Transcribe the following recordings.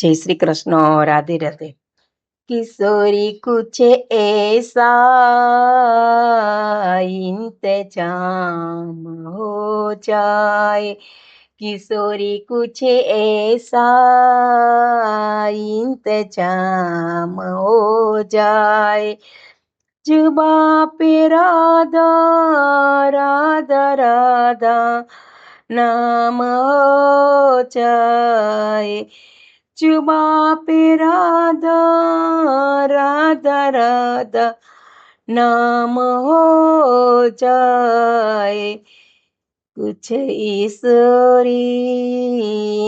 जय श्री कृष्ण राधे राधे। किशोरी कुछ ऐसा इंतज़ाम हो जाए। किशोरी कुछ ऐसा इंतज़ाम हो जाए। जुबा पे राधा राधा राधा, नाम हो जाए। जुबा पे राधा राधा राधा, नाम हो जाए। कुछ ईश्वरी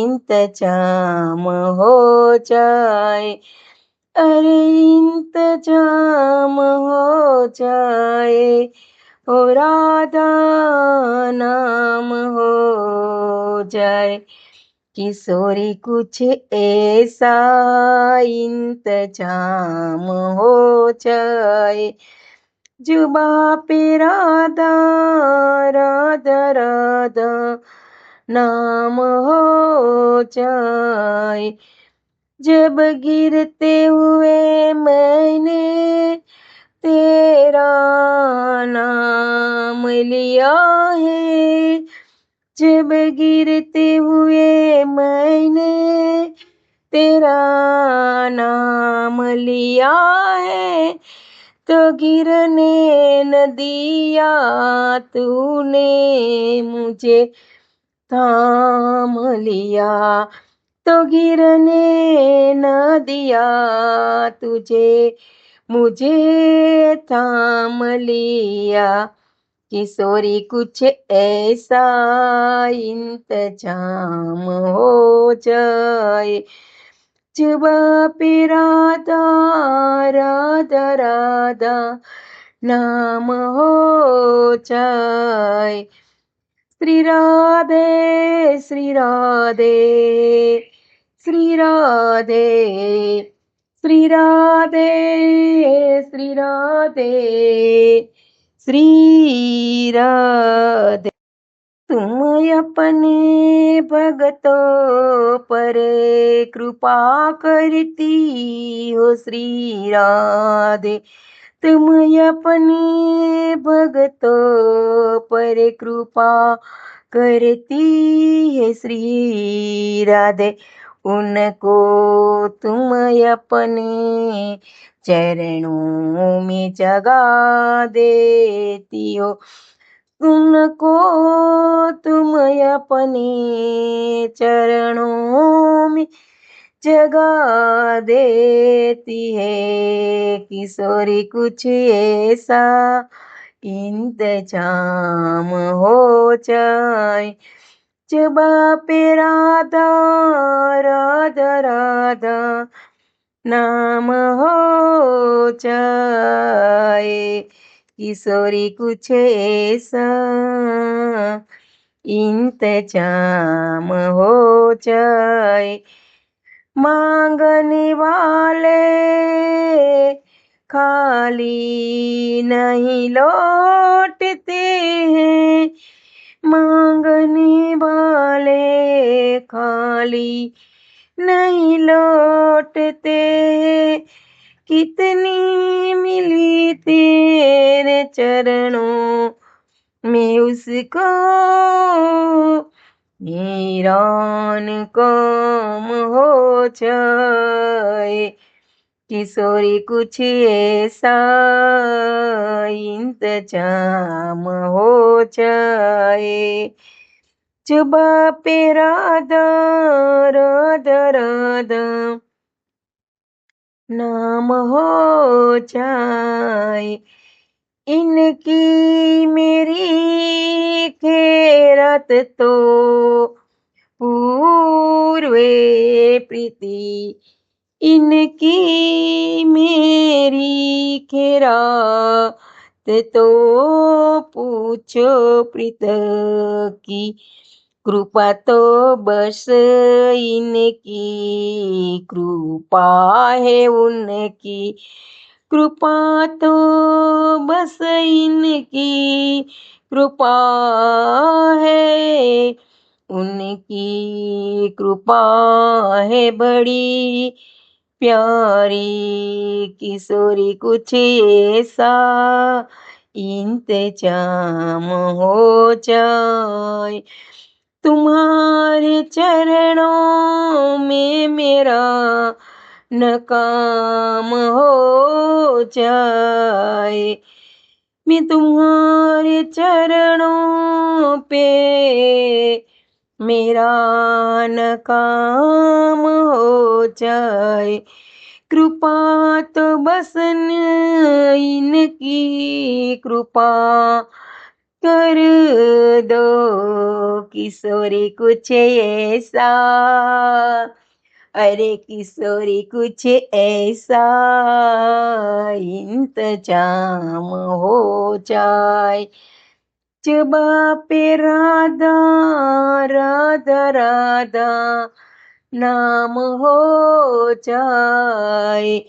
इंतज़ाम हो जाए। अरे इंतज़ाम हो जाए। हो राधा, नाम हो जाए। किशोरी कुछ ऐसा इंतज़ाम हो जाए। जुबा पे राधा राधा राधा नाम हो जाए। जब गिरते हुए मैंने तेरा नाम लिया है जब गिरते हुए मैंने तेरा नाम लिया है तो गिरने न दिया तूने मुझे थाम लिया तो गिरने न दिया तुझे मुझे थाम लिया। किशोरी कुछ ऐसा इंतज़ाम हो जाए। जुबा पे राधा राधा राधा नाम हो जाए। श्री राधे श्री राधे श्री राधे श्री राधे श्री राधे। श्री राधे तुम अपने भगतों पर कृपा करती हो श्री राधे तुम अपने भगतों पर कृपा करती है श्री राधे उनको तुम अपने चरणों में जगा देती हो। उनको तुम अपने चरणों में जगा देती है किशोरी कुछ ऐसा इंतज़ाम हो जाए। जबा पे राधा राधा राधा, नाम हो जाए, किशोरी कुछ ऐसा इंतज़ाम हो जाए। मांगने वाले खाली नहीं लौटते हैं। मांगने वाले खाली नहीं लौटते। कितनी मिली तेरे चरणों में उसको? मीरान कम हो जाए, किशोरी कुछ ऐसा इंतज़ाम हो जाए। जुबा पे राधा राधा राधा नाम हो जाए, इनकी मेरी खेरत तो पूर्वे प्रीति, इनकी मेरी तो पूछो प्रीत की कृपा तो बस इनकी। कृपा है उनकी। कृपा तो बस इनकी। कृपा है उनकी। कृपा है बड़ी प्यारी किशोरी कुछ ऐसा इंतज़ाम हो जाए। तुम्हारे चरणों में मेरा नकाम हो जाए। मैं तुम्हारे चरणों पे मेरा न काम हो जाए। कृपा तो बस इनकी कृपा कर दो। किशोरी कुछ ऐसा, अरे किशोरी कुछ ऐसा, इंतज़ाम हो जाए। जबा पे राधा राधा राधा, नाम हो जाए।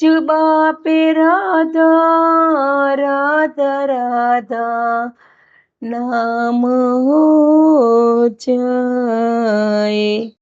जुबा पे राधा राधा राधा, नाम हो जाए।